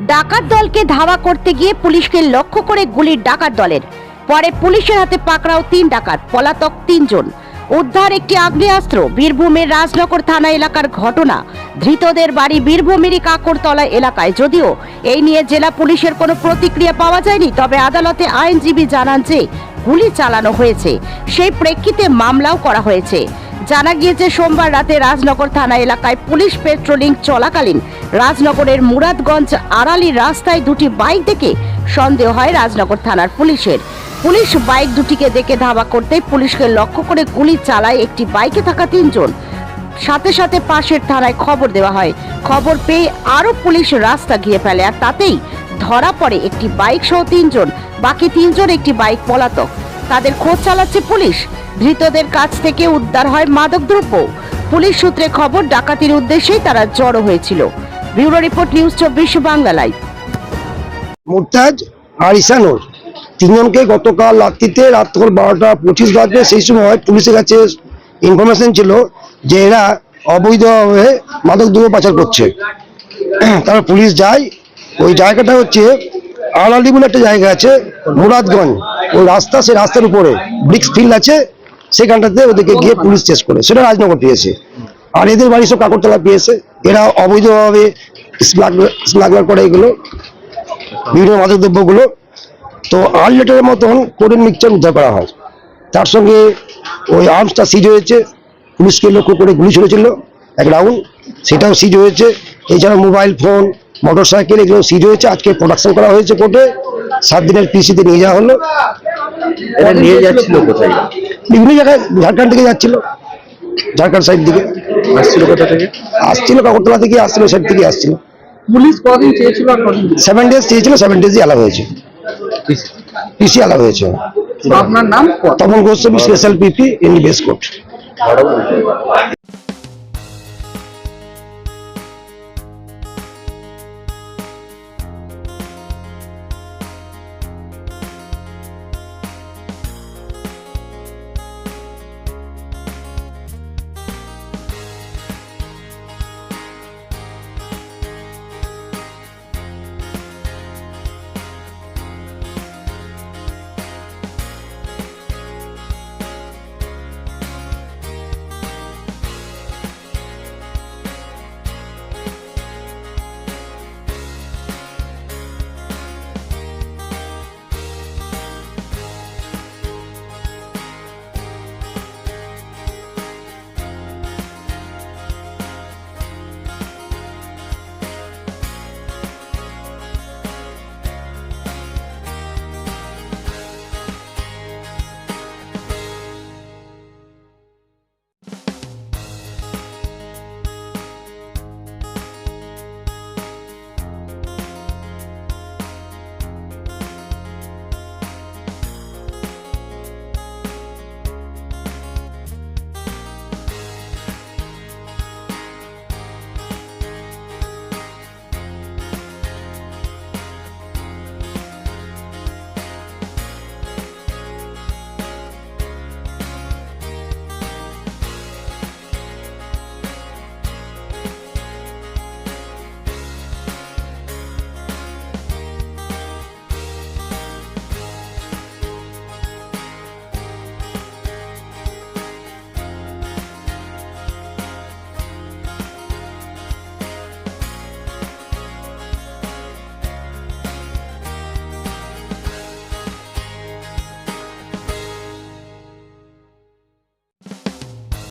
ডাকাত দলকে ধাওয়া করতে গিয়ে পুলিশকে লক্ষ্য করে গুলির ডাকাত দলের। পরে পুলিশের হাতে পাকড়াও তিন ডাকাত, পলাতক তিনজন। উদ্ধার একটি আগ্নেয়াস্ত্র, বীরভূমের রাজনগর থানা এলাকার ঘটনা। ধৃতদের বাড়ি বীরভূমেরই কাকরতলা এলাকায়। যদিও এই নিয়ে জেলা পুলিশের কোনো প্রতিক্রিয়া পাওয়া যায়নি, তবে আদালতে আইনজীবী জানান যে গুলি চালানো হয়েছে। সেই প্রেক্ষিতে মামলাও করা হয়েছে। জানা গিয়েছে, সোমবার রাতে রাজনগর থানা এলাকায় পুলিশ পেট্রোলিং চলাকালীন রাজনগরের মুরাদগঞ্জ আড়ালি রাস্তায় দুটি বাইক দেখে সন্দেহ হয় রাজনগর থানার পুলিশের। পুলিশ বাইক দুটিকে দেখে ধাওয়া করতে পুলিশকে লক্ষ্য করে গুলি চালায় একটি বাইকে থাকা তিনজন। সাথে সাথে পাশের থানায় খবর দেওয়া হয়। খবর পেয়ে আরও পুলিশ রাস্তা ঘিরে ফেলে আর তাতেই ধরা পড়ে একটি বাইক সহ তিনজন। বাকি তিনজন একটি বাইক পলাতক। তাদের খোঁজ চালাচ্ছে পুলিশ। ধৃতদের কাছ থেকে উদ্ধার হয় মাদকদ্রব্য পুলিশ সূত্রে খবর, ডাকাতির উদ্দেশ্যেই তারা জড়ো হয়েছিল। ব্যুরো রিপোর্ট নিউজ চব্বিশ বাংলা লাইভ মোরতাজ আর ইসানুর তিনজনকে গতকাল রাত্রিতে রাত বারোটা পঁচিশ বাজবে সেই সময় পুলিশের কাছে ইনফরমেশন ছিল যে এরা অবৈধভাবে মাদক দ্রব্য পাচার করছে। তারপর পুলিশ যায়। ওই জায়গাটা হচ্ছে আড়ালি বলে একটা জায়গা আছে, মুরাদগঞ্জ। ওই রাস্তা, সেই রাস্তার উপরে, ব্রিক্স ফিল্ড আছে, সেখানটাতে ওদেরকে গিয়ে পুলিশ চেস করে। সেটা রাজনগর পেয়েছে আর এদের বাড়ি সব কাকরতলা পেয়েছে। এরা অবৈধভাবে স্মাগলার করে এগুলো বিভিন্ন মাদক দ্রব্যগুলো তো আট মতন কোরিয়ান মিক্সচার উদ্ধার করা হয়। তার সঙ্গে ওই আর্মসটা সিজ হয়েছে। পুলিশকে লক্ষ্য করে গুলি ছুড়েছিল, এক রাউন্ড সেটাও সিজ হয়েছে। এছাড়া মোবাইল ফোন মোটর সাইকেল এগুলো সিজ হয়েছে। আজকে প্রোডাকশন করা হয়েছে কোর্টে সাত দিনের পিসিতে নিয়ে যাওয়া হলো। এটা নিয়ে যাচ্ছিল কোথায়? বিভিন্ন জায়গায় ঝাড়খণ্ড থেকে যাচ্ছিল ঝাড়খণ্ড সাইড দিকে। আসছিল কোথা থেকে? আসছিল কাকরতলা থেকে আসছিল সাইড থেকে আসছিল। পুলিশ কদিন চেয়েছিল? সেভেন ডেজ চেয়েছিল সেভেন ডেজই আলাদা হয়েছে। পিসি আলাদা হয়েছে। আপনার নাম Tapan Goswami special PP in base court